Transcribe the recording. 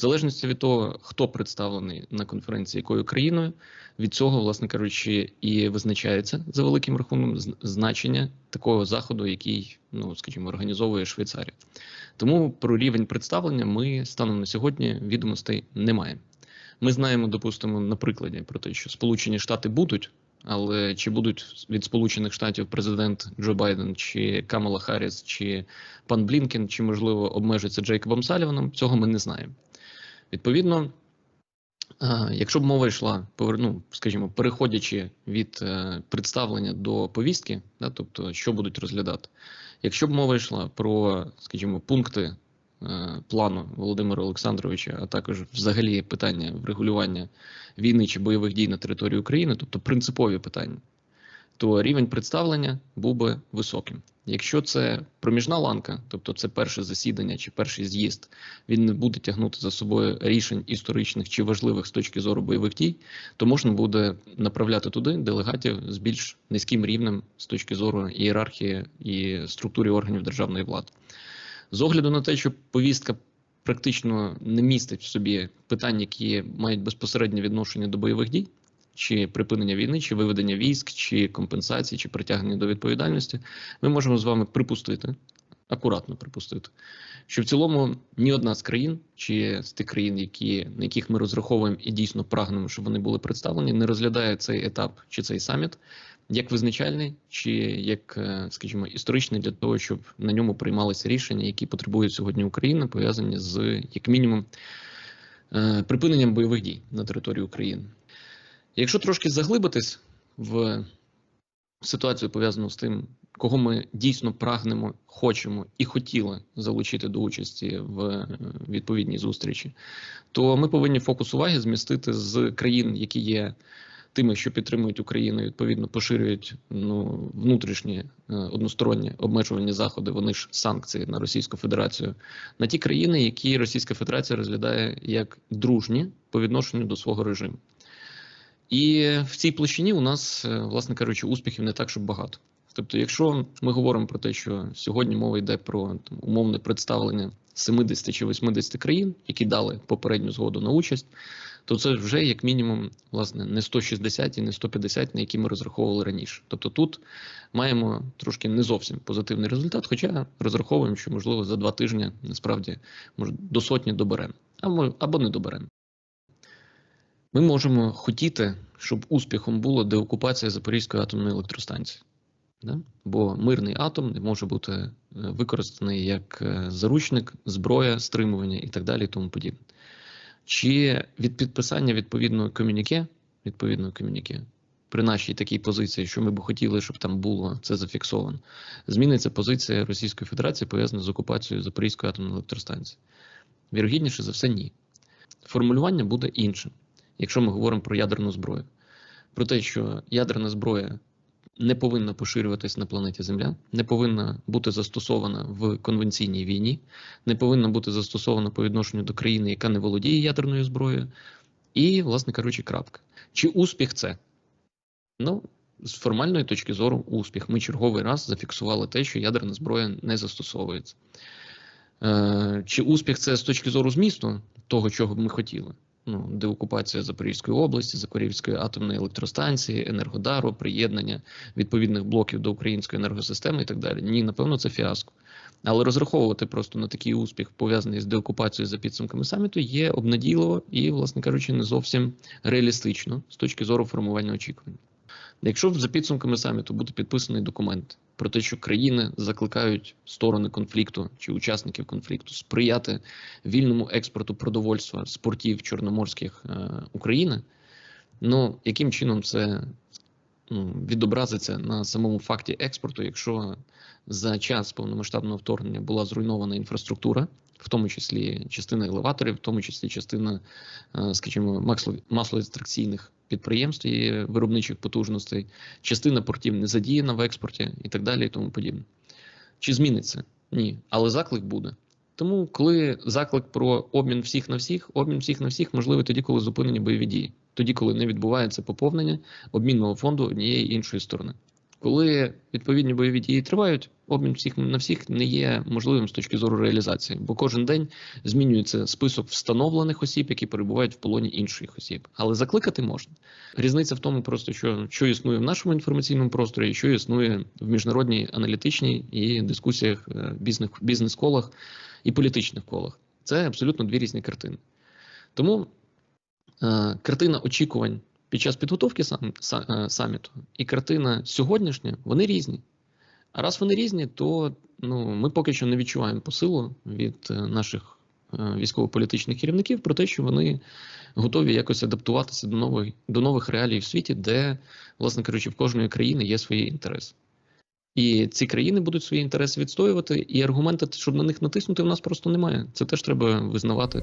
Залежності від того, хто представлений на конференції якою країною, від цього, власне кажучи, і визначається за великим рахунком значення такого заходу, який, ну скажімо, організовує Швейцарія. Тому про рівень представлення ми станом на сьогодні відомостей не маємо. Ми знаємо, допустимо, на прикладі про те, що Сполучені Штати будуть, але чи будуть від Сполучених Штатів президент Джо Байден, чи Камала Харріс, чи пан Блінкен, чи можливо обмежиться Джейкобом Саліваном, цього ми не знаємо. Відповідно, якщо б мова йшла, поверну, скажімо, переходячи від е, представлення до повістки, да, тобто що будуть розглядати, якщо б мова йшла про, скажімо, пункти е, плану Володимира Олександровича, а також взагалі питання врегулювання війни чи бойових дій на території України, тобто принципові питання, то рівень представлення був би високим. Якщо це проміжна ланка, тобто це перше засідання чи перший з'їзд, він не буде тягнути за собою рішень історичних чи важливих з точки зору бойових дій, то можна буде направляти туди делегатів з більш низьким рівнем з точки зору ієрархії і структури органів державної влади. З огляду на те, що повістка практично не містить в собі питань, які мають безпосереднє відношення до бойових дій, чи припинення війни, чи виведення військ, чи компенсації, чи притягнення до відповідальності, ми можемо з вами припустити, акуратно припустити, що в цілому ні одна з країн, чи з тих країн, які, на яких ми розраховуємо і дійсно прагнемо, щоб вони були представлені, не розглядає цей етап чи цей саміт як визначальний, чи як, е, скажімо, історичний для того, щоб на ньому приймалися рішення, які потребує сьогодні Україна, пов'язані з як мінімум е, припиненням бойових дій на території України. Якщо трошки заглибитись в ситуацію пов'язану з тим, кого ми дійсно прагнемо, хочемо і хотіли залучити до участі в е, відповідній зустрічі, то ми повинні фокус уваги змістити з країн, які є тими, що підтримують Україну, відповідно поширюють ну внутрішні е, односторонні обмежувальні заходи. Вони ж санкції на Російську Федерацію, на ті країни, які Російська Федерація розглядає як дружні по відношенню до свого режиму. І в цій площині у нас, е, власне кажучи, успіхів не так, щоб багато. Тобто, якщо ми говоримо про те, що сьогодні мова йде про там, умовне представлення 70 чи 80 країн, які дали попередню згоду на участь, то це вже як мінімум власне не 160 і не 150, на які ми розраховували раніше. Тобто тут маємо трошки не зовсім позитивний результат, хоча розраховуємо, що можливо за два тижні насправді може до сотні доберемо, або, або не доберемо. Ми можемо хотіти, щоб успіхом було деокупація Запорізької атомної електростанції. Да? Бо мирний атом не може бути е, використаний як е, заручник, зброя, стримування і так далі, і тому подібне. Чи від підписання відповідного комюніке, відповідного комюніке, при нашій такій позиції, що ми б хотіли, щоб там було це зафіксовано, зміниться позиція Російської Федерації пов'язана з окупацією Запорізької атомної електростанції? Вірогідніше за все, ні. Формулювання буде іншим, якщо ми говоримо про ядерну зброю. Про те, що ядерна зброя не повинна поширюватись на планеті Земля, не повинна бути застосована в конвенційній війні, не повинна бути застосована по відношенню до країни, яка не володіє ядерною зброєю, і, власне кажучи, крапка. Чи успіх це? Ну, з формальної точки зору, успіх. Ми черговий раз зафіксували те, що ядерна зброя не застосовується. Е, Чи успіх це з точки зору змісту того, чого б ми хотіли? Ну, деокупація Запорізької області, Запорізької атомної електростанції, Енергодару, приєднання відповідних блоків до української енергосистеми і так далі. Ні, напевно, це фіаско. Але розраховувати просто на такий успіх, пов'язаний з деокупацією за підсумками саміту, є обнадійливо і, власне кажучи, не зовсім реалістично з точки зору формування очікувань. Якщо за підсумками саміту буде підписаний документ про те, що країни закликають сторони конфлікту чи учасників конфлікту сприяти вільному експорту продовольства з портів чорноморських е, України, ну яким чином це ну, відобразиться на самому факті експорту, якщо за час повномасштабного вторгнення була зруйнована інфраструктура, в тому числі частина елеваторів, в тому числі частина, е, скажімо, масло- маслоекстракційних підприємств і виробничих потужностей, частина портів не задіяна в експорті і так далі, і тому подібне. Чи зміниться? Ні, але заклик буде. Тому, коли заклик про обмін всіх на всіх, обмін всіх на всіх можливий тоді, коли зупинені бойові дії, тоді, коли не відбувається поповнення обмінного фонду однієї іншої сторони. Коли відповідні бойові дії тривають, обмін всіх на всіх не є можливим з точки зору реалізації, бо кожен день змінюється список встановлених осіб, які перебувають в полоні інших осіб. Але закликати можна. Різниця в тому, просто що, що існує в нашому інформаційному просторі, і що існує в міжнародній аналітичній і дискусіях е, бізнес бізнес-колах і політичних колах. Це абсолютно дві різні картини. Тому е, картина очікувань під час підготовки сам, са- е, саміту і картина сьогоднішня, вони різні. А раз вони різні, то ну, ми поки що не відчуваємо посилу від е, наших е, військово-політичних керівників про те, що вони готові якось адаптуватися до нових, до нових реалій в світі, де, власне кажучи, в кожної країни є свої інтереси. І ці країни будуть свої інтереси відстоювати, і аргументи, щоб на них натиснути, в нас просто немає. Це теж треба визнавати.